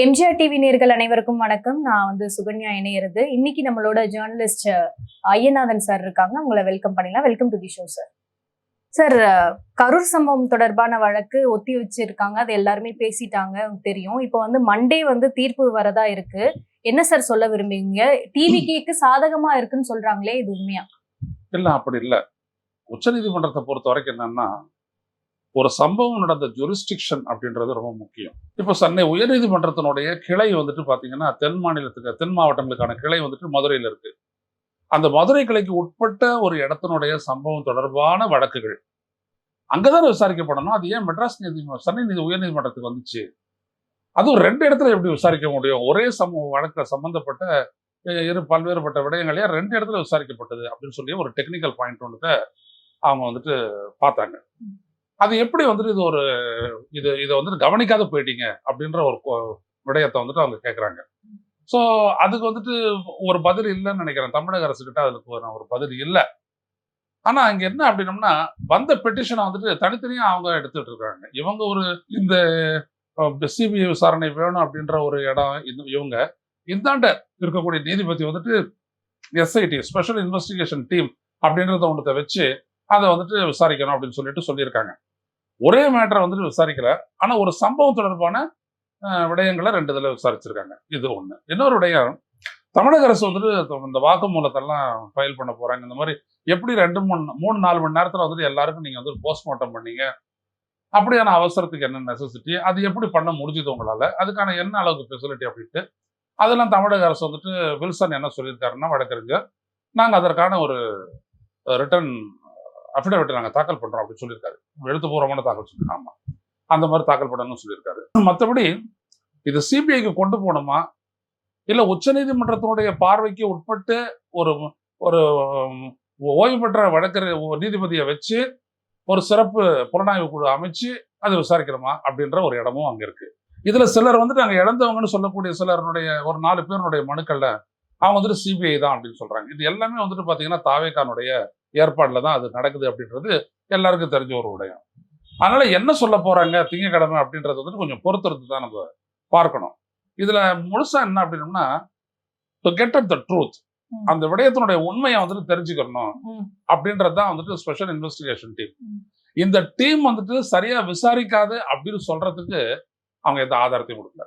MGR TV நேர்கள் அனைவருக்கும் வணக்கம். நான் வந்து சுகன்யா இணையிறது. இன்னைக்கு நம்மளோட ஜேர்னலிஸ்ட் ஐயநாதன் சார் இருக்காங்க. உங்களை வெல்கம் பண்ணிடலாம். Welcome to the show sir sir Karur சம்பவம் தொடர்பான வழக்கு ஒத்தி வச்சிருக்காங்க. அது எல்லாருமே பேசிட்டாங்க. தெரியும். இப்போ வந்து மண்டே வந்து தீர்ப்பு வரதா இருக்கு. என்ன சார் சொல்ல விரும்புவீங்க டிவிகேக்கு சாதகமா இருக்குன்னு சொல்றாங்களே இது உண்மையா? இல்ல அப்படி இல்ல. உச்சநீதிமன்றத்தை பொறுத்த வரைக்கும் என்னன்னா ஒரு சம்பவம் நடந்த ஜுரிஸ்டிக்ஷன் அப்படின்றது ரொம்ப முக்கியம். இப்போ சென்னை உயர்நீதிமன்றத்தினுடைய கிளை வந்துட்டு பார்த்தீங்கன்னா தென் மாநிலத்துக்கு தென் மாவட்டங்களுக்கான கிளை வந்துட்டு மதுரையில் இருக்கு. அந்த மதுரை கிளைக்கு உட்பட்ட ஒரு இடத்தினுடைய சம்பவம் தொடர்பான வழக்குகள். அங்கதான் விசாரிக்கப்படணும்? அது ஏன் மெட்ராஸ் நீதி சென்னை நீதி உயர்நீதிமன்றத்துக்கு வந்துச்சு? அதுவும் ரெண்டு இடத்துல எப்படி விசாரிக்க முடியும்? ஒரே சம வழக்கில் சம்பந்தப்பட்ட இரு பல்வேறுபட்ட விடயங்களே ரெண்டு இடத்துல விசாரிக்கப்பட்டது? அப்படின்னு சொல்லி ஒரு டெக்னிக்கல் பாயிண்ட் ஒன்றுத்த அவங்க வந்துட்டு பார்த்தாங்க. அது எப்படி வந்துட்டு இது ஒரு இது இதை வந்துட்டு கவனிக்காத போயிட்டீங்க அப்படின்ற ஒரு விடயத்தை வந்துட்டு அவங்க கேட்குறாங்க ஸோ அதுக்கு வந்துட்டு ஒரு பதில் இல்லைன்னு நினைக்கிறேன். தமிழக அரசு கிட்ட அதுக்கு ஒரு ஒரு பதில் இல்லை. ஆனா அங்க என்ன அப்படின்னம்னா வந்த பெட்டிஷனை வந்துட்டு தனித்தனியா அவங்க எடுத்துட்டு இருக்காங்க இவங்க ஒரு இந்த சிபிஐ விசாரணை வேணும் அப்படின்ற ஒரு இடம் இது இவங்க. இந்தாண்ட இருக்கக்கூடிய நீதிபதி வந்துட்டு எஸ்ஐடி ஸ்பெஷல் இன்வெஸ்டிகேஷன் டீம் அப்படின்றத ஒன்றத்தை வச்சு அதை வந்துட்டு விசாரிக்கணும் அப்படின்னு சொல்லிட்டு சொல்லியிருக்காங்க. ஒரே மேட்டரை வந்துட்டு விசாரிக்கல. ஆனால் ஒரு சம்பவம் தொடர்பான விடயங்களை ரெண்டு இதில் விசாரிச்சிருக்காங்க. இது ஒன்று இன்னொரு விடயம் தமிழக அரசு வந்துட்டு இந்த வாக்குமூலத்தெல்லாம் ஃபைல் பண்ண போகிறாங்க இந்த மாதிரி எப்படி ரெண்டு மூணு மூணு நாலு மணி நேரத்தில் வந்துட்டு எல்லாருக்கும் நீங்கள் வந்து போஸ்ட்மார்ட்டம் பண்ணீங்க? அப்படியான அவசரத்துக்கு என்ன நெசசிட்டி அது எப்படி பண்ண முடிஞ்சது உங்களால்? அதுக்கான என்ன அளவுக்கு ஃபெசிலிட்டி அப்படின்ட்டு அதெல்லாம் தமிழக அரசு வந்துட்டு வில்சன் என்ன சொல்லியிருக்காருன்னா வழக்கறிஞர் நாங்கள் அதற்கான ஒரு ரிட்டர்ன் அஃபிடவிட் நாங்கள் தாக்கல் பண்ணுறோம் அப்படின்னு சொல்லியிருக்காரு. எழுத்துப்பூர்வமான தாக்கல் சொல்லியிருக்காங்க ஆமா. அந்த மாதிரி தாக்கல் பண்ணணும்னு சொல்லியிருக்காரு. மற்றபடி இது சிபிஐக்கு கொண்டு போகணுமா? இல்லை உச்சநீதிமன்றத்தினுடைய பார்வைக்கு உட்பட்டு ஒரு ஒரு ஓய்வு பெற்ற வழக்கறிஞர் நீதிபதியை வச்சு ஒரு சிறப்பு புலனாய்வு குழு அமைச்சு அதை விசாரிக்கணுமா? அப்படின்ற ஒரு இடமும் அங்க இருக்கு. இதுல சிலர் வந்துட்டு அங்க இழந்தவங்கன்னு சொல்லக்கூடிய சிலருடைய ஒரு நாலு பேருடைய மனுக்கள்ல அவங்க வந்துட்டு சிபிஐ தான் அப்படின்னு சொல்றாங்க. இது எல்லாமே வந்துட்டு பாத்தீங்கன்னா தாவேக்கானுடைய ஏற்பாடுல தான் அது நடக்குது அப்படின்றது எல்லாருக்கும் தெரிஞ்ச ஒரு விடயம் அதனால என்ன சொல்ல போறாங்க திங்கக்கிழமை அப்படின்றது வந்துட்டு கொஞ்சம் பொறுத்திருந்து தான் நம்ம பார்க்கணும் இதுல முழுசா என்ன அப்படின்னம்னா to get at the truth. அந்த விடயத்தினுடைய உண்மையை வந்துட்டு தெரிஞ்சுக்கணும் ம். அப்படின்றது தான் வந்துட்டு ஸ்பெஷல் இன்வெஸ்டிகேஷன் டீம். இந்த டீம் வந்துட்டு சரியா விசாரிக்காது அப்படின்னு சொல்றதுக்கு அவங்க எந்த ஆதாரத்தையும் கொடுக்கல.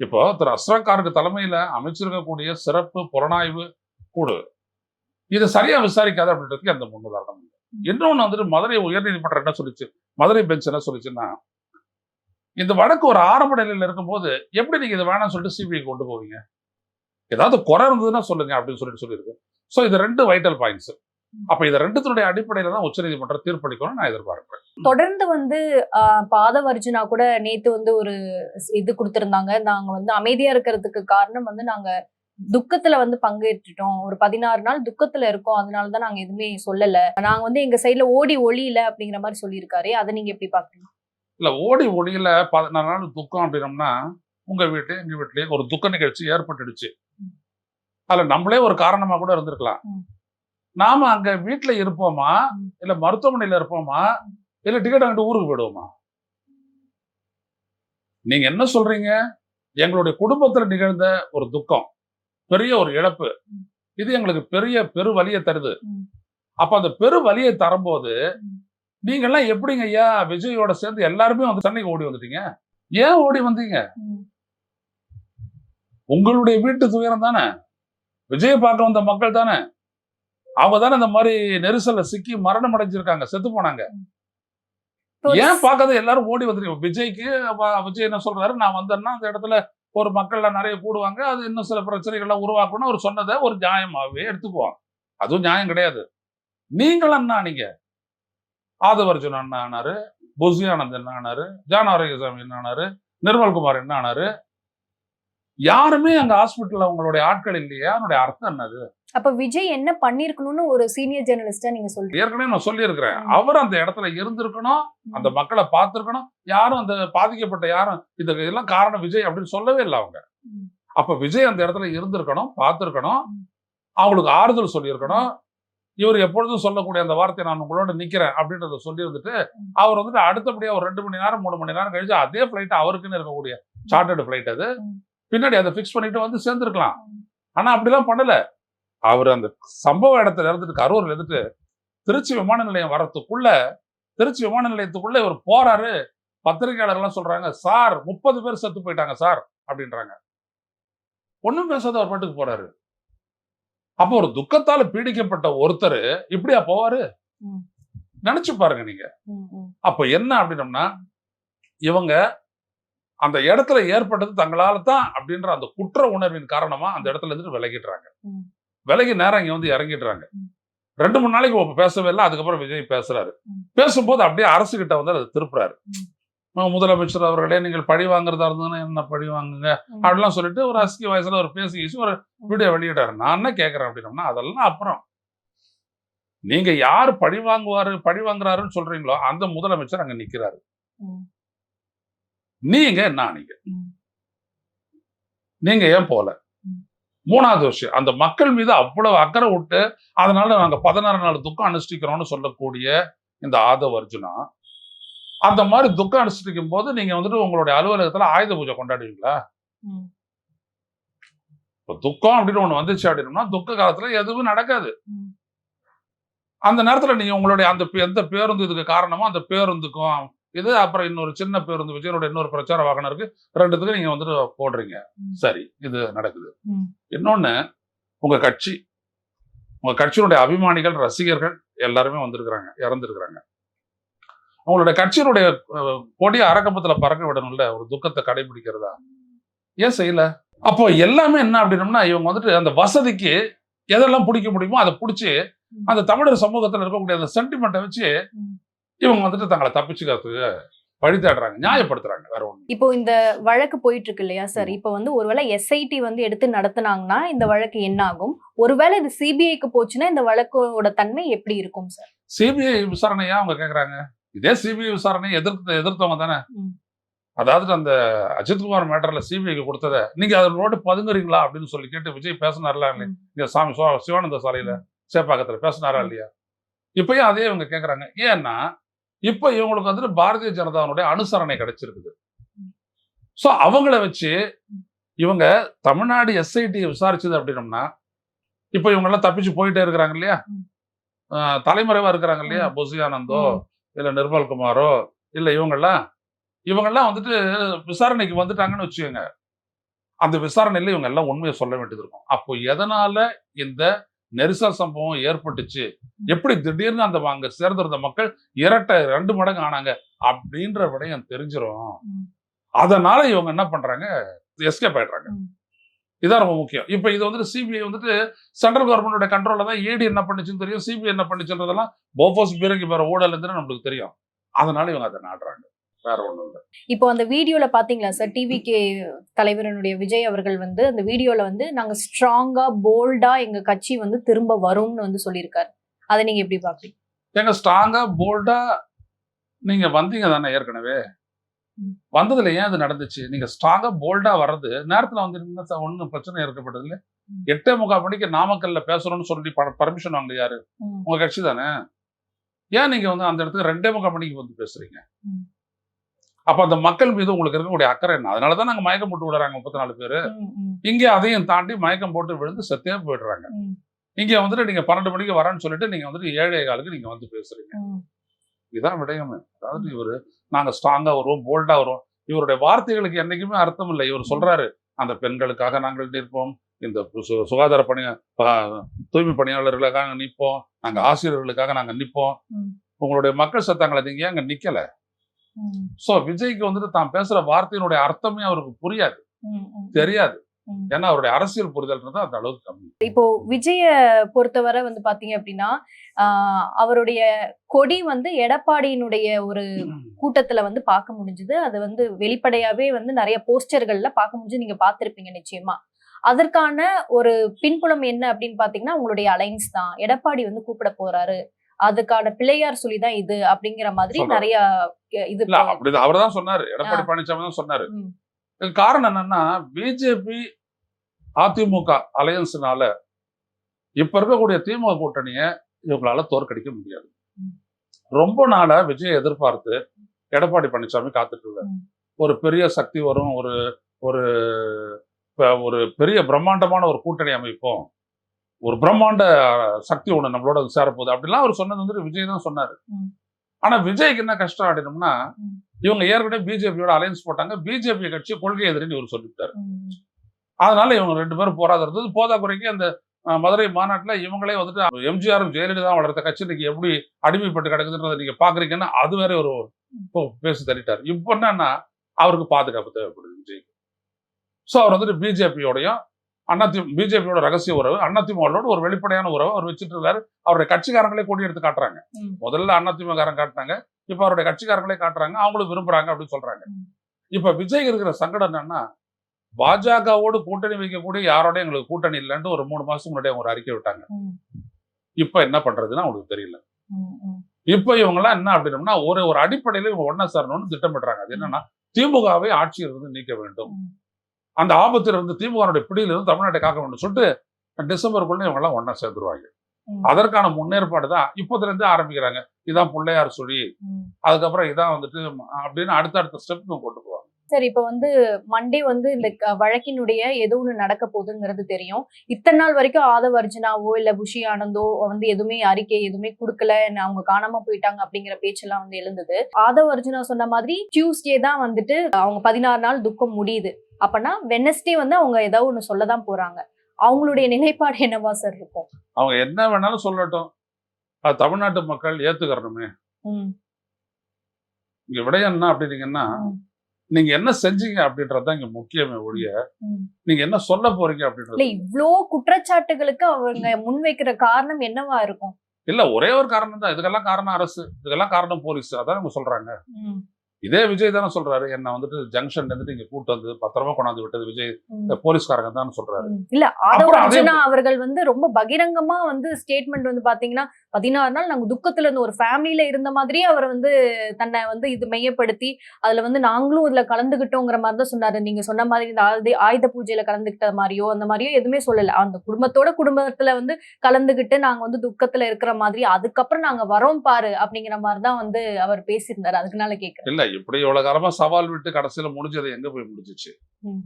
இப்போ திரு அஸ்ரக் கானுக்கு தலைமையில அமைச்சிருக்கக்கூடிய சிறப்பு புலனாய்வு குழு இதை சரியா விசாரிக்காது அப்படின்றதுக்கு எந்த முன்னுதாரணம் இல்லை இன்னொன்று வந்துட்டு மதுரை உயர்நீதிமன்றம் என்ன சொல்லிச்சு? மதுரை பெஞ்ச் என்ன சொல்லிச்சுன்னா இந்த வழக்கு ஒரு ஆரம்ப நிலையில இருக்கும்போது எப்படி நீங்க இதை வேணாம்னு சொல்லிட்டு சிபிஐ கொண்டு போவீங்க? ஏதாவது குறை இருந்ததுன்னா சொல்லுங்க அப்படின்னு சொல்லிட்டு சொல்லியிருக்கு. ஸோ இது ரெண்டு வைட்டல் பாயிண்ட்ஸ் அப்ப இது ரெண்டுத்தினுடைய அடிப்படையில தான் உச்சநீதிமன்றம் தீர்ப்பளிக்கணும்னு நான் எதிர்பார்க்கிறேன். தொடர்ந்து வந்து ஆஹ், பாதவர்ஜுனா கூட நேத்து வந்து ஒரு இது கொடுத்திருந்தாங்க. நாங்க வந்து அமைதியா இருக்கிறதுக்கு காரணம் வந்து நாங்க துக்கத்துல வந்து பங்கேற்றுட்டோம். ஒரு பதினாறு நாள் துக்கத்துல இருக்கோம். அதனாலதான் நாங்க எதுவுமே சொல்லல. நாங்க வந்து எங்க சைடுல ஓடி ஒளியில அப்படிங்கிற மாதிரி சொல்லியிருக்காரு. அதை நீங்க எப்படி பாக்குறீங்க? இல்ல ஓடி ஒளியில பதினாறு நாள் துக்கம் அப்படின்னம்னா உங்க வீட்டு எங்க வீட்லயே ஒரு துக்க நிகழ்ச்சி ஏற்பட்டுடுச்சு. அதுல நம்மளே ஒரு காரணமா கூட இருந்திருக்கலாம். நாம அங்க வீட்டுல இருப்போமா. இல்ல மருத்துவமனையில இருப்போமா? இல்ல டிக்கெட் வாங்கிட்டு ஊருக்கு போயிடுவோமா? நீங்க என்ன சொல்றீங்க? எங்களுடைய குடும்பத்துல நிகழ்ந்த ஒரு துக்கம். பெரிய ஒரு இழப்பு. இது எங்களுக்கு பெரிய பெரு வலியை தருது. அப்ப அந்த பெரு வலியை தரும்போது ம். நீங்க எல்லாம் எப்படிங்க ஐயா விஜயோட சேர்ந்து எல்லாருமே வந்து சென்னைக்கு ஓடி வந்துட்டீங்க? ஏன் ஓடி வந்தீங்க. உங்களுடைய வீட்டு துயரம் தானே? விஜய பார்க்க வந்த மக்கள் தானே? அவங்க தானே இந்த மாதிரி நெரிசல்ல சிக்கி மரணம் அடைஞ்சிருக்காங்க செத்து போனாங்க. ஏன் பார்க்காத எல்லாரும் ஓடி வந்துருக்கீங்க? விஜய்க்கு விஜய் என்ன சொல்றாரு? நான் வந்தேன்னா அந்த இடத்துல ஒரு மக்கள்லாம் நிறைய கூடுவாங்க அது இன்னும் சில பிரச்சனைகள்லாம் உருவாக்கணும் அவர் சொன்னதை ஒரு நியாயமாவே எடுத்துக்குவாங்க. அதுவும் நியாயம் கிடையாது. நீங்கள் அண்ணா நீங்க. ஆதவர்ஜுன் அண்ணா ஆனாரு புசியானந்த் என்ன ஆனாரு ஜான் ஆரோக்கியசாமி என்ன ஆனாரு நிர்மல்குமார் என்ன ஆனாரு. யாருமே அங்க ஹாஸ்பிட்டல்ல உங்களுடைய ஆட்கள் இல்லையா. அதனுடைய அர்த்தம் என்னது? அப்ப விஜய் என்ன பண்ணிருக்கணும்னு ஒரு சீனியர் ஜேர்னலிஸ்டா நீங்க சொல்றீங்க ஏற்கனவே நான் சொல்லியிருக்கிறேன். அவர் அந்த இடத்துல இருந்திருக்கணும் அந்த மக்களை பார்த்திருக்கணும் யாரும் அந்த பாதிக்கப்பட்ட யாரும் இதுக்கு இதெல்லாம் காரணம் விஜய் அப்படின்னு சொல்லவே இல்லை அவங்க. அப்ப விஜய் அந்த இடத்துல இருந்திருக்கணும் பார்த்திருக்கணும். அவங்களுக்கு ஆறுதல் சொல்லியிருக்கணும் இவர் எப்பொழுதும் சொல்லக்கூடிய அந்த வார்த்தையை நான் உங்களோட நிக்கிறேன் அப்படின்றத சொல்லி வந்துட்டு ம். அவர் வந்துட்டு அடுத்தபடியா ஒரு ரெண்டு மணி நேரம் மூணு மணி நேரம் கழிச்சு அதே பிளைட் அவருக்குன்னு இருக்கக்கூடிய சார்ட்டர்டு ஃபிளைட் அது. பின்னாடி அதை ஃபிக்ஸ் பண்ணிட்டு வந்து சேர்ந்துருக்கலாம். ஆனா அப்படிலாம் பண்ணல அவர் அந்த சம்பவ இடத்துல இருந்துட்டு கரூர்ல இருந்துட்டு திருச்சி விமான நிலையம் வரத்துக்குள்ள திருச்சி விமான நிலையத்துக்குள்ள இவர் போறாரு. பத்திரிகையாளர்கள்லாம் சொல்றாங்க சார் முப்பது பேர் செத்து போயிட்டாங்க சார் அப்படின்றாங்க. ஒண்ணும் பேசாத அவர் பாட்டுக்கு போறாரு. அப்போ ஒரு துக்கத்தால பீடிக்கப்பட்ட ஒருத்தர் இப்படியா போவாரு. நினைச்சு பாருங்க நீங்க. அப்ப என்ன அப்படின்னம்னா இவங்க அந்த இடத்துல ஏற்பட்டது தங்களால தான் அப்படின்ற அந்த குற்ற உணர்வின் காரணமா அந்த இடத்துல இருந்து விலகிடுறாங்க. விலகி நேரம் இங்க வந்து இறங்கிடுறாங்க. ரெண்டு மூணு நாளைக்கு பேசவே இல்லை அதுக்கப்புறம் விஜய் பேசுறாரு. பேசும்போது அப்படியே அரசு கிட்ட வந்து அதை திருப்புறாரு முதலமைச்சர் அவர்களே நீங்கள் பழி வாங்குறதா இருந்ததுன்னா என்ன பழி வாங்குங்க. அப்படிலாம் சொல்லிட்டு ஒரு அஸ்கி வயசுல ஒரு பேசி ஒரு வீடியோ வெளியிட்டாரு நான் என்ன கேட்கறேன் அப்படின்னம்னா அதெல்லாம் அப்புறம் நீங்க யார் பழி வாங்குவாரு பழி வாங்குறாருன்னு சொல்றீங்களோ அந்த முதலமைச்சர் அங்க நிக்கிறாரு. நீங்க என்ன நீங்க. நீங்க ஏன் போல. மூணாவது விஷயம் அந்த மக்கள் மீது அவ்வளவு அக்கறை விட்டு அதனால நாங்க பதினாறு நாள் துக்கம் அனுஷ்டிக்கிறோம்னு சொல்லக்கூடிய இந்த ஆதவ அர்ஜுனா அந்த மாதிரி துக்கம் அனுஷ்டிக்கும் போது நீங்க வந்துட்டு உங்களுடைய அலுவலகத்துல ஆயுத பூஜை கொண்டாடுவீங்களா. இப்போ துக்கம் அப்படின்னு ஒண்ணு வந்துச்சு அப்படின்னா துக்க காலத்துல எதுவும் நடக்காது. அந்த நேரத்துல நீங்க உங்களுடைய அந்த எந்த பேருந்து இதுக்கு காரணமோ அந்த பேருந்துக்கும் இது அப்புறம் இன்னொரு சின்ன பேருந்து விஜயனுடைய இன்னொரு பிரச்சார வாகனம் இருக்கு ரெண்டுத்துக்கும் நீங்க வந்துட்டு போடுறீங்க. சரி இது நடக்குது ம். இன்னொன்னு உங்க கட்சி உங்க கட்சியினுடைய அபிமானிகள் ரசிகர்கள் எல்லாருமே வந்திருக்கிறாங்க இறந்துருக்கிறாங்க அவங்களுடைய கட்சியினுடைய அஹ், கொடிய அரக்கம்பத்துல பறக்க விடணும்ல ஒரு துக்கத்தை கடைபிடிக்கிறதா ஏன் செய்யல அப்போ எல்லாமே என்ன அப்படின்னம்னா இவங்க வந்துட்டு அந்த வசதிக்கு எதெல்லாம் பிடிக்க முடியுமோ அதை பிடிச்சி. அந்த தமிழர் சமூகத்துல இருக்கக்கூடிய அந்த சென்டிமெண்ட்டை வச்சு. இவங்க வந்துட்டு தங்களை தப்பிச்சுக்கிறதுக்கு வழி தேடுறாங்க நியாயப்படுத்துறாங்க வேற ஒண்ணு இப்போ இந்த வழக்கு போயிட்டு இருக்கு இல்லையா சார் இப்போ வந்து ஒருவேளை எஸ்ஐடி வந்து எடுத்து நடத்துனாங்கன்னா இந்த வழக்கு என்ன ஆகும் ஒருவேளை இது சிபிஐக்கு போச்சுன்னா இந்த வழக்கோட தன்மை எப்படி இருக்கும் சார் சிபிஐ விசாரணையா அவங்க கேக்குறாங்க? இதே சிபிஐ விசாரணை எதிர்த்து எதிர்த்தவங்க தானே. அதாவது அந்த அஜித்குமார் மேட்டர்ல சிபிஐக்கு கொடுத்ததை நீங்க அதனோட பதுங்குறீங்களா அப்படின்னு சொல்லி கேட்டு விஜய் பேசினார்ல ம். இங்க சாமி சிவா- சிவானந்த சாலையில சேப்பாக்கத்துல பேசினாரா இல்லையா? இப்பயும் அதே இவங்க கேக்குறாங்க. ஏன்னா இப்ப இவங்களுக்கு வந்துட்டு பாரதிய ஜனதாவுடைய அனுசரணை கிடைச்சிருக்குது. சோ அவங்கள வச்சு இவங்க தமிழ்நாடு எஸ்ஐடி விசாரிச்சது அப்படின்னம்னா இப்ப இவங்க எல்லாம் தப்பிச்சு போயிட்டே இருக்கிறாங்க இல்லையா ம். ஆஹ் தலைமறைவா இருக்கிறாங்க இல்லையா ம். புசி ஆனந்தோ ம். இல்ல நிர்மல் குமாரோ இல்ல இவங்கெல்லாம் இவங்கெல்லாம் வந்துட்டு விசாரணைக்கு வந்துட்டாங்கன்னு வச்சுக்கோங்க அந்த விசாரணையில இவங்க எல்லாம் உண்மையை சொல்ல வேண்டியது இருக்கும் அப்போ எதனால இந்த நெரிசல் சம்பவம் ஏற்பட்டுச்சு. எப்படி திடீர்னு அந்த அங்க சேர்ந்திருந்த மக்கள் இரட்டை ரெண்டு மடங்கு ஆனாங்க அப்படின்ற விடயம் தெரிஞ்சிரும். ம். அதனால இவங்க என்ன பண்றாங்க? எஸ்கேப் ஆயிடுறாங்க. இதான் ரொம்ப முக்கியம். இப்போ இது வந்துட்டு சிபிஐ வந்துட்டு சென்ட்ரல் கவர்மெண்டோட கண்ட்ரோல்ல தான் ஏடி என்ன பண்ணுச்சுன்னு தெரியும். சிபிஐ என்ன பண்ணுச்சுன்றதெல்லாம் போஃபோஸ் பீரங்கி வேற ஊழல் நம்மளுக்கு தெரியும். அதனால இவங்க அதை நாடுறாங்க. வேற ஒண்ணும் இல்லை. இப்போ அந்த வீடியோல பாத்தீங்களா சார்? டிவிகே தலைவரனுடைய விஜய் அவர்கள் வந்து அந்த வீடியோல வந்து நாங்க ஸ்ட்ராங்கா போல்டா எங்க கட்சி வந்து திரும்ப வரும்னு வந்து சொல்லியிருக்காரு. அதை நீங்க எப்படி பாக்குறீங்க? ஏங்க ஸ்ட்ராங்கா போல்டா நீங்க வந்தீங்க தானே ஏற்கனவே. வந்ததுல ஏன் அது நடந்துச்சு? நீங்க ஸ்ட்ராங்கா போல்டா வர்றது நேரத்துல வந்து ஒன்றும் பிரச்சனை ஏற்பட்டது இல்ல. எட்டே முக்கால் மணிக்கு நாமக்கல்ல பேசணும்னு சொல்லி பர்மிஷன் வாங்க யாரு. உங்க கட்சி தானே? ஏன் நீங்க வந்து அந்த இடத்துக்கு ரெண்டே முக்கால் மணிக்கு வந்து பேசுறீங்க. அப்ப அந்த மக்கள் மீது உங்களுக்கு இருக்கக்கூடிய அக்கறை என்ன? அதனாலதான் நாங்க மயக்கம் போட்டு விடுறாங்க முப்பத்தி நாலு பேர் இங்க அதையும் தாண்டி மயக்கம் போட்டு விழுந்து செத்தே போயிடுறாங்க. இங்க வந்துட்டு நீங்க பன்னெண்டு மணிக்கு வரேன்னு சொல்லிட்டு நீங்க வந்துட்டு ஏழை காலுக்கு நீங்க வந்து பேசுறீங்க. இதுதான் விடயமே. அதாவது இவரு நாங்க ஸ்ட்ராங்கா வருவோம் போல்டா வருவோம். இவருடைய வார்த்தைகளுக்கு என்னைக்குமே அர்த்தம் இல்லை. இவர் சொல்றாரு அந்த பெண்களுக்காக நாங்கள் நிற்போம். இந்த சுகாதார பணி தூய்மை பணியாளர்களுக்காக நிற்போம். நாங்க ஆசிரியர்களுக்காக நாங்க நிற்போம். உங்களுடைய மக்கள் சத்தங்களை நீங்க அங்க நிக்கல? சோ விஜய்க்கு வந்துட்டு தான் பேசுற வார்த்தையினுடைய அர்த்தமே அவருக்கு புரியாது. தெரியாது. ஏன்னா அவருடைய அரசியல் புரிதல்ன்றது அந்த அளவுக்கு கம்மி. இப்போ விஜய பொறுத்தவரை வந்து பாத்தீங்க அப்படின்னா அவருடைய கொடி வந்து எடப்பாடியினுடைய ஒரு கூட்டத்துல வந்து பார்க்க முடிஞ்சது. அது வந்து வெளிப்படையாவே வந்து நிறைய போஸ்டர்கள்ல பார்க்க முடிஞ்சு நீங்க பார்த்திருப்பீங்க நிச்சயமா. அதற்கான ஒரு பின்புலம் என்ன அப்படின்னு பாத்தீங்கன்னா உங்களுடைய அலைன்ஸ் தான். எடப்பாடி வந்து கூப்பிட போறாரு. அதுக்கான பிள்ளையார் சொல்லி தான் இது அப்படிங்கிற மாதிரி. நிறைய இது அவர் தான் சொன்னாரு. எடப்பாடி பழனிசாமி தான் சொன்னாரு. காரணம் என்னன்னா பிஜேபி அதிமுக அலையன்ஸ்னால இப்ப இருக்கக்கூடிய திமுக கூட்டணியை இவங்களால தோற்கடிக்க முடியாது. ரொம்ப நாளா விஜய் எதிர்பார்த்து எடப்பாடி பழனிசாமி காத்துட்டு இருக்காரு ம். ஒரு பெரிய சக்தி வரும் ஒரு ஒரு பெரிய பிரம்மாண்டமான ஒரு கூட்டணி அமைப்போம். ஒரு பிரம்மாண்ட சக்தி ஒண்ணு நம்மளோட சேரப்போகுது அப்படிலாம் அவர் சொன்னது வந்து விஜய் தான் சொன்னாரு ம். ஆனா விஜய்க்கு என்ன கஷ்டம் அப்படின்னம்னா. இவங்க ஏற்கனவே பிஜேபியோட அலையன்ஸ் போட்டாங்க பிஜேபி கட்சி கொள்கை எதிரின்னு இவர் சொல்லிவிட்டாரு. அதனால இவங்க ரெண்டு பேரும் போராத இருந்தது போதா குறைக்கு அந்த மதுரை மாநாட்டுல இவங்களே வந்துட்டு எம்ஜிஆரும் ஜெயலலிதா வளர்த்த கட்சி இன்னைக்கு எப்படி அடிமைப்பட்டு கிடக்குதுன்றதை நீங்க பாக்குறீங்கன்னா அது வேற ஒரு பேசி தள்ளிட்டார் இப்போ என்னன்னா அவருக்கு பாதுகாப்பு தேவைப்படுது விஜய் ஸோ அவர் வந்துட்டு பிஜேபியோடையும் அண்ணாதி பிஜேபியோட ரகசிய உறவு அதிமுகவோட ஒரு வெளிப்படையான உறவு அவர் வச்சுட்டு இருக்காரு அவருடைய கட்சிக்காரங்களே கொடி எடுத்து காட்டுறாங்க. முதல்ல அதிமுககாரன் காட்டினாங்க இப்போ அவருடைய கட்சிக்காரங்களே காட்டுறாங்க அவங்களும் விரும்புறாங்க அப்படின்னு சொல்றாங்க. இப்ப விஜய் இருக்கிற சங்கடம் என்னன்னா பாஜகவோடு கூட்டணி வைக்கக்கூடிய யாரோட எங்களுக்கு கூட்டணி இல்லைன்ட்டு ஒரு மூணு மாசத்துக்கு முன்னாடி அவங்க ஒரு அறிக்கை விட்டாங்க. இப்ப என்ன பண்றதுன்னு அவங்களுக்கு தெரியல. இப்ப இவங்க எல்லாம் என்ன அப்படின்னம்னா ஒரு ஒரு அடிப்படையில இவங்க ஒன்னா சேரணும்னு திட்டமிடுறாங்க அது என்னன்னா திமுகவை ஆட்சியிலிருந்து நீக்க வேண்டும். அந்த ஆபத்துல இருந்து திமுகவுடைய பிடியிலிருந்து தமிழ்நாட்டை காக்க வேண்டும் சொல்லிட்டு டிசம்பருக்குள்ள இவங்க எல்லாம் ஒன்னா சேர்ந்துருவாங்க. அதற்கான முன்னேற்பாடு தான் இப்போதுல இருந்து ஆரம்பிக்கிறாங்க. இதான் பிள்ளையார் சொல்லி. அதுக்கப்புறம் இதான் வந்துட்டு அப்படின்னு அடுத்தடுத்த ஸ்டெப் கொண்டு போவாங்க. சரி இப்ப வந்து மண்டே வந்து இந்த வழக்கினுடைய ஏதோ ஒண்ணு நடக்க போகுதுங்கிறது தெரியும். இத்தனை நாள் வரைக்கும் ஆதவ அர்ஜுனாவோ இல்ல புஷி ஆனந்தோ வந்து எதுவுமே அறிக்கை எதுவுமே கொடுக்கல அவங்க காணாம போயிட்டாங்க அப்படிங்கிற பேச்செல்லாம் வந்து எழுந்தது. ஆதவ அர்ஜுனா சொன்ன மாதிரி டியூஸ்டே தான் வந்துட்டு அவங்க பதினாறு நாள் துக்கம் முடியுது. அப்பனா வெனஸ்டே வந்து அவங்க ஏதோ ஒண்ணு சொல்லதான் போறாங்க. அவங்களுடைய நிலைப்பாடு என்னவா சார் இருக்கும்? அவங்க என்ன வேணாலும் சொல்லட்டும். அது தமிழ்நாட்டு மக்கள் ஏத்துக்கிறணுமே. இங்க என்ன அப்படின்னீங்கன்னா. நீங்க என்ன செஞ்சீங்க அப்படின்றது தான் இங்க முக்கியமே ஒழிய. நீங்க என்ன சொல்ல போறீங்க அப்படின்றது இவ்ளோ குற்றச்சாட்டுகளுக்கு அவங்க முன்வைக்கிற காரணம் என்னவா இருக்கும்? இல்ல ஒரே ஒரு காரணம் தான் இதுக்கெல்லாம் காரணம் அரசு. இதுக்கெல்லாம் காரணம் போலீஸ். அதான் அவங்க சொல்றாங்க. இதே விஜய் தானே சொல்றாரு என்ன வந்துட்டு ஜங்ஷன்ல இருந்துட்டு இங்க கூட்டு வந்து பத்திரமா கொண்டாந்து விட்டது விஜய். இந்த போலீஸ்காரங்க தான் சொல்றாரு. இல்ல ஆதவ அவர்கள் வந்து ரொம்ப பகிரங்கமா வந்து ஸ்டேட்மெண்ட் வந்து பாத்தீங்கன்னா பதினாறு நாள் நாங்க துக்கத்துல இருந்த ஒரு ஃபேமிலியில இருந்த மாதிரியே அவர் வந்து தன்னை வந்து இது மையப்படுத்தி அதுல வந்து நாங்களும் இதுல கலந்துகிட்டோங்கிற மாதிரி தான் சொன்னாரு. நீங்க சொன்ன மாதிரி இந்த ஆயுத ஆயுத பூஜையில கலந்துகிட்ட மாதிரியோ அந்த மாதிரியோ எதுவுமே சொல்லல. அந்த குடும்பத்தோட குடும்பத்துல வந்து கலந்துகிட்டு நாங்க வந்து துக்கத்துல இருக்கிற மாதிரி அதுக்கப்புறம் நாங்க வரோம் பாரு அப்படிங்கிற மாதிரி தான் வந்து அவர் பேசியிருந்தாரு. அதுக்குனால கேக்குறேன். இல்ல இப்படி இவ்வளவு காலமா சவால் விட்டு கடைசியில முடிஞ்சது எங்க போய் முடிஞ்சிச்சு? ம்.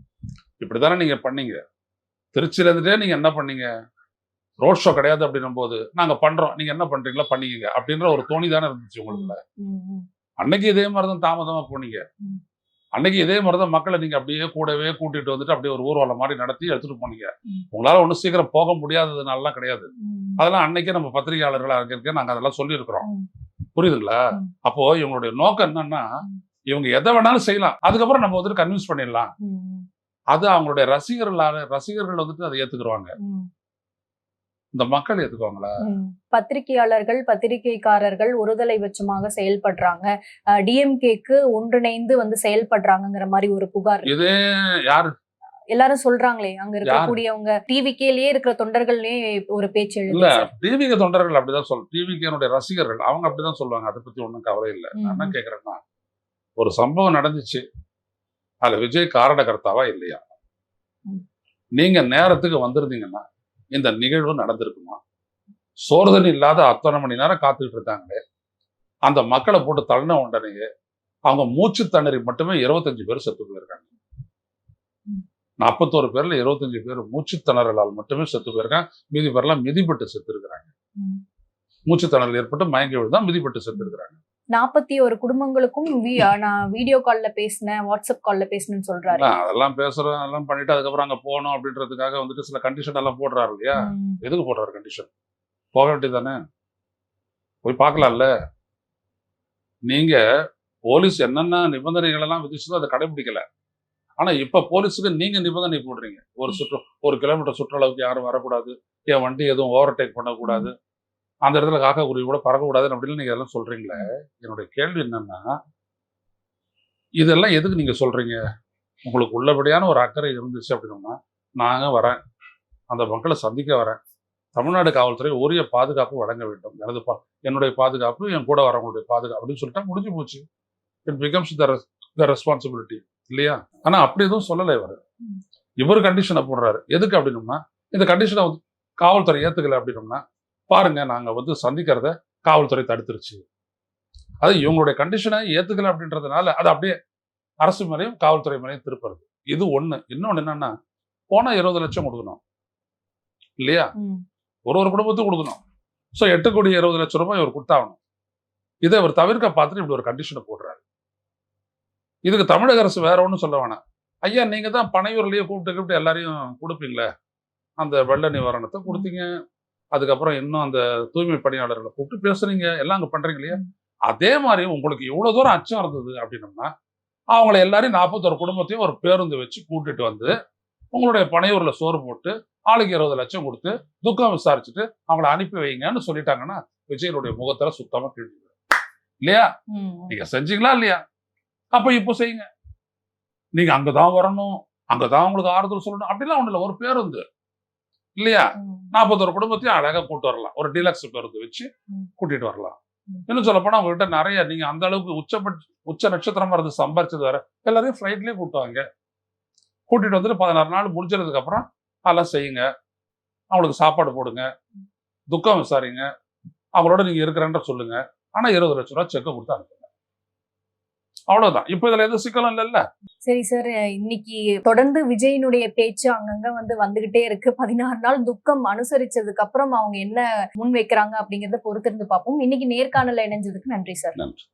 இப்படித்தானே நீங்க பண்ணீங்க? திருச்சியில இருந்துட்டே நீங்க என்ன பண்ணீங்க? ரோட் ஷோ கிடையாது அப்படின்னும் போது நாங்க பண்றோம். நீங்க என்ன பண்றீங்களோ பண்ணிக்கங்க. அப்படின்ற ஒரு தோணி தானே இருந்துச்சு உங்களுக்கு ம், ம், அன்னைக்கு இதே மாதிரி தான் தாமதமா போனீங்க. அன்னைக்கு இதே மாதிரி தான் மக்களை நீங்க அப்படியே கூடவே கூட்டிட்டு வந்துட்டு அப்படியே ஒரு ஊர்வலம் மாதிரி நடத்தி எடுத்துட்டு போனீங்க. உங்களால ஒன்றும் சீக்கிரம் போக முடியாததுனாலலாம் கிடையாது. அதெல்லாம் அன்னைக்கே நம்ம பத்திரிகையாளர்களா இருக்க நாங்க அதெல்லாம் சொல்லியிருக்கிறோம். புரியுதுங்களா. அப்போ இவங்களுடைய நோக்கம் என்னன்னா. இவங்க எதை வேணாலும் செய்யலாம். அதுக்கப்புறம் நம்ம வந்துட்டு கன்வின்ஸ் பண்ணிடலாம். அது அவங்களுடைய ரசிகர்களால ரசிகர்கள் வந்துட்டு அதை ஏத்துக்குருவாங்க. இந்த மக்கள் ஏத்துக்குவாங்களா ம். பத்திரிகையாளர்கள் பத்திரிகைக்காரர்கள் ஒருதலை பட்சமாக செயல்படுறாங்க டிஎம்கேக்கு ஒன்றிணைந்து வந்து செயல்படுறாங்கங்கிற மாதிரி ஒரு புகார். இதே யாரு எல்லாரும் சொல்றாங்களே அங்க இருக்கக்கூடியவங்க டிவிகேலயே இருக்கிற தொண்டர்கள்லயே ஒரு பேச்சு இல்ல. டிவிக்கு தொண்டர்கள் அப்படிதான் சொல் டிவிக்கு ரசிகர்கள் அவங்க அப்படிதான் சொல்லுவாங்க அதை பத்தி ஒண்ணும் கவலை இல்லை நான் என்ன ம். கேக்குறேன்னா ஒரு சம்பவம் நடந்துச்சு அதுல விஜய் காரணகர்த்தாவா இல்லையா. நீங்க நேரத்துக்கு வந்திருந்தீங்கன்னா இந்த நிகழ்வு நடந்திருக்குமா? சோறுதல் இல்லாத அத்தனை மணி நேரம் காத்துக்கிட்டு இருந்தாங்களே அந்த மக்களை போட்டு தள்ளின உடனே அவங்க மூச்சு திணறி மட்டுமே இருபத்தஞ்சு பேர் செத்து போயிருக்காங்க. நாற்பத்தோரு பேர்ல இருபத்தஞ்சு பேர் மூச்சு திணறலால் மட்டுமே செத்து போயிருக்காங்க. மீதி பேர்லாம் மிதிப்பட்டு செத்து இருக்கிறாங்க. மூச்சு திணறல் ஏற்பட்டு மயங்கி விழுதான் மிதிப்பட்டு செத்து இருக்கிறாங்க. நாற்பத்தி ஒரு குடும்பங்களுக்கும் வி- நான் வீடியோ கால்ல பேசினேன் வாட்ஸ்அப் கால்ல பேசினேன்னு சொல்றாரு. அதெல்லாம் பேசுறோம் அதெல்லாம் பண்ணிட்டு அதுக்கப்புறம் அங்க போகணும் அப்படின்றதுக்காக வந்துட்டு சில கண்டிஷன் எல்லாம் போடுறாரு இல்லையா? எதுக்கு போடுறாரு கண்டிஷன் போக வேண்டியதானே போய் பார்க்கலாம்ல. நீங்க போலீஸ் என்னென்ன நிபந்தனைகள் எல்லாம் விதிச்சதோ அதை கடைபிடிக்கல. ஆனா இப்ப போலீஸுக்கு நீங்க நிபந்தனை போடுறீங்க. ஒரு சுற்று ஒரு கிலோமீட்டர் சுற்றளவுக்கு யாரும் வரக்கூடாது. என் வண்டி எதுவும் ஓவர்டேக் பண்ணக்கூடாது. அந்த இடத்துல காக்கா குருவி கூட பறக்கக்கூடாது அப்படின்னு நீங்க எல்லாம் சொல்றீங்களே? என்னுடைய கேள்வி என்னன்னா இதெல்லாம் எதுக்கு நீங்க சொல்றீங்க? உங்களுக்கு உள்ளபடியான ஒரு அக்கறை இருந்துச்சு அப்படின்னா நாங்க வரேன். அந்த மக்களை சந்திக்க வரேன். தமிழ்நாடு காவல்துறை உரிய பாதுகாப்பு வழங்க வேண்டும். எனது பா என்னுடைய பாதுகாப்பு என் கூட வரவங்களுடைய பாதுகாப்பு அப்படின்னு சொல்லிட்டா முடிஞ்சு போச்சு. It becomes the the responsibility இல்லையா? ஆனா அப்படி எதுவும் சொல்லலை இவர். இவர் கண்டிஷனை போடுறாரு. எதுக்கு அப்படின்னோம்னா இந்த கண்டிஷனை காவல்துறை ஏத்துக்கல அப்படின்னோம்னா பாருங்க நாங்க வந்து சந்திக்கிறத காவல்துறை தடுத்துருச்சு. அது இவங்களுடைய கண்டிஷனை ஏத்துக்கல அப்படின்றதுனால அது அப்படியே அரசு மேலையும் காவல்துறை மேலையும் திருப்புறது. இது ஒண்ணு. இன்னொன்னு என்னன்னா போனா இருபது லட்சம் கொடுக்கணும். இல்லையா. ஒரு ஒரு குடும்பத்துக்கும் கொடுக்கணும். ஸோ எட்டு கோடி இருபது லட்சம் ரூபாய் இவர் கொடுத்தாகணும். இதை அவர் தவிர்க்க பார்த்துட்டு இப்படி ஒரு கண்டிஷனை போடுறாரு. இதுக்கு தமிழக அரசு வேற ஒன்றும் சொல்ல வேணாம். ஐயா நீங்க தான் பனையூர்லயே கூப்பிட்டு கூப்பிட்டு எல்லாரையும் கொடுப்பீங்களே? அந்த வெள்ள நிவாரணத்தை கொடுத்தீங்க. அதுக்கப்புறம் இன்னும் அந்த தூய்மை பணியாளர்களை கூப்பிட்டு பேசுறீங்க எல்லாம் அங்க பண்றீங்க இல்லையா? அதே மாதிரி உங்களுக்கு எவ்வளவு தூரம் அச்சம் இருந்தது அப்படின்னம்னா அவங்கள எல்லாரையும் நாற்பத்தொரு குடும்பத்தையும் ஒரு பேருந்து வச்சு கூட்டிட்டு வந்து உங்களுடைய பனையூர்ல சோறு போட்டு ஆளுக்கு இருபது லட்சம் கொடுத்து துக்கம் விசாரிச்சுட்டு அவங்கள அனுப்பி வைங்கன்னு சொல்லிட்டாங்கன்னா விஜயனுடைய முகத்துல சுத்தமா கிழிஞ்சு இல்லையா. நீங்க செஞ்சீங்களா இல்லையா? அப்ப இப்போ செய்யுங்க. நீங்க அங்கதான் வரணும் அங்கதான் உங்களுக்கு ஆறுதல் சொல்லணும் அப்படிலாம் ஒண்ணு இல்ல. ஒரு பேருந்து. இல்லையா. நாற்பத்தொரு குடும்பத்தையும் அழகா கூட்டு வரலாம். ஒரு டிலக்ஸ் பேருந்து வச்சு. கூட்டிட்டு வரலாம். இன்னும் சொல்ல போனா உங்ககிட்ட நிறைய நீங்க அந்த அளவுக்கு உச்சபட்ச உச்ச நட்சத்திரமா இருந்து சம்பாரிச்சது வேற. எல்லாரையும் ஃபிளைட்லயே கூட்டு வாங்க. கூட்டிட்டு வந்துட்டு பதினாறு நாள் முடிஞ்சதுக்கு அப்புறம் அதெல்லாம் செய்யுங்க. அவங்களுக்கு சாப்பாடு போடுங்க. துக்கம் விசாரிங்க. அவங்களோட நீங்க இருக்கிறேன்ற சொல்லுங்க. ஆனா இருபது லட்ச ரூபா செக்கை கொடுத்து அனுப்புங்க. அவ்வளவுதான். இப்ப இதுல எதுவும் சிக்கலும் இல்லைல்ல? சரி சார் இன்னைக்கு தொடர்ந்து விஜயினுடைய பேச்சு அங்கங்க வந்து வந்துகிட்டே இருக்கு. பதினாறு நாள் துக்கம் அனுசரிச்சதுக்கு அப்புறம் அவங்க என்ன முன் வைக்கிறாங்க அப்படிங்கறத பொறுத்திருந்து பார்ப்போம். இன்னைக்கு நேர்காணல இணைஞ்சதுக்கு நன்றி சார் நன்றி.